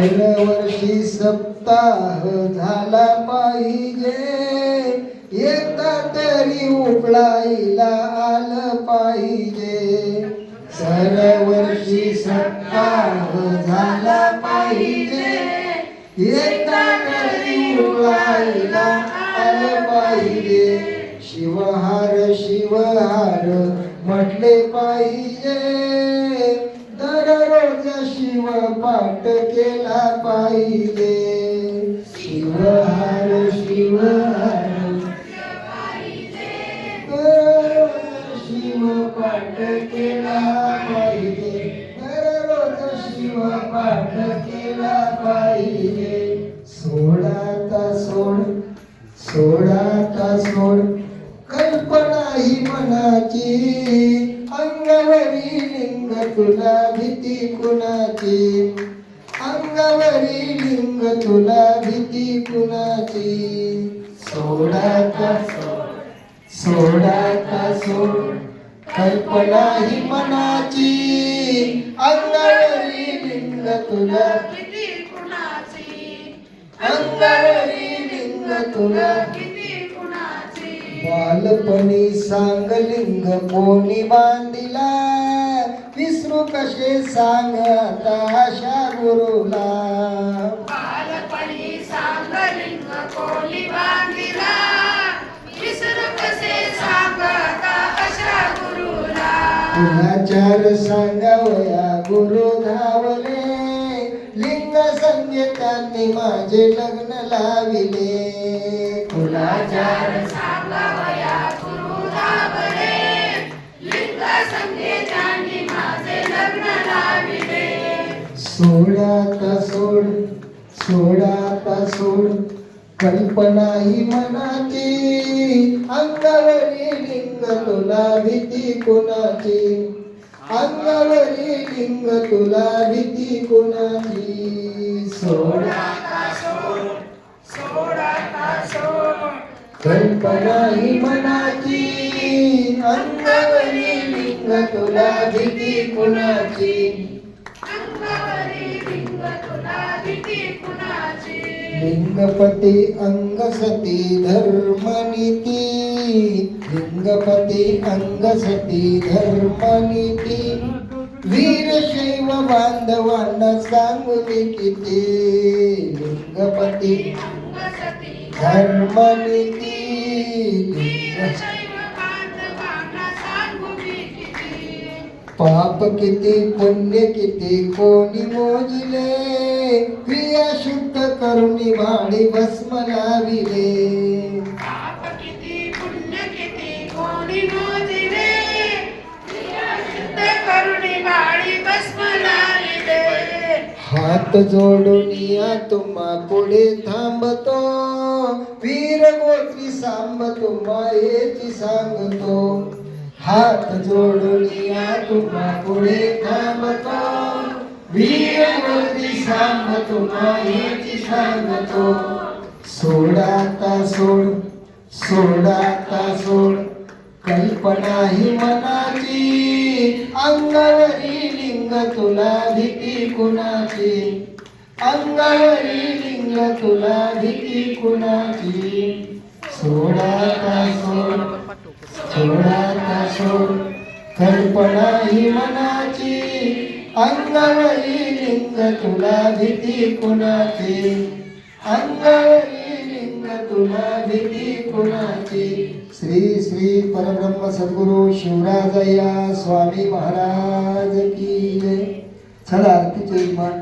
दरवर्षी सप्ताह झाला पाहिजे. येता तरी उकळायला आलं पाहिजे. दरवर्षी सप्ताह झाला पाहिजे. येता तरी उकळायला आलं पाहिजे. शिवहार शिवहार म्हटले पाहिजे. शिव पाठ केला पाहिजे. शिवहार शिवहार. दररोज शिव पाठ केला पाहिजे. दररोज शिव पाठ केला पाहिजे. सोडाता सोड सोडाता सोड. कल्पना ही मनाची अंगवरी लिंग तुला भीती कुणाची? अंगावरी लिंग तुला भीती कुणाची? सोडाता सोडा. का सोड. कल्पना ही मनाची. अंगावरी लिंग तुला किती कुणाची? अंगावरी लिंग तुला बालपणी सांग लिंग कोणी बांधिला? विसरू कसे सांग आता अशा गुरुला? बालपणी सांगलिंग कोली बांधिला. विसरू कसे सांगता अशा गुरुला? कुणाचार सांगावया गुरु धावले. लिंग संगे त्यांनी माझे लग्न लाविले. कुणाचार सांगवया गुरु दाबले सोडाता सोड सोडाता सोड. कल्पना ही मनाची अंगावरी लिंग तुला भीती कोणाची? अंगावरी लिंग तुला भीती कोणाची? सोडा सोडाता सोड सोडाता सोड. कल्पना ही मनाची अंगावरी लिंग तुला भीती कोणाची? लिंगपती अंगसती धर्मनीती लिंगपती अंगसती धर्मनीती वीरशैव बांधवांना सांगू किती लिंगपती अंगसती धर्मनीती पाप किती पुण्य किती कोणी मोजले. क्रिया शुद्ध करुणी लाविले क्रिया शुद्ध बाळी भस्म लाविले हात जोडून या तुम्हा पुढे थांबतो. वीर गोत्री सांब तुम्हा याची सांगतो. हात जोडून या तुम्हा पुढे थांबतो. वीर सांगतो सांब सांगतो. सोडाता सोड सोडाता सोड. कल्पना ही मनाची अंगळी लिंग तुला भीती कुणाची? अंगळी लिंग तुला भीती कुणाची? सोडाता सोड सोडाता सोड. कल्पना ही मनाची अंगावरी लिंग तुला भीती कुणाची अंगावरी लिंग तुला भीती कुणाची श्री श्री परब्रह्म सद्गुरु शिवराजया स्वामी महाराज की जय। चला आरतीचे मान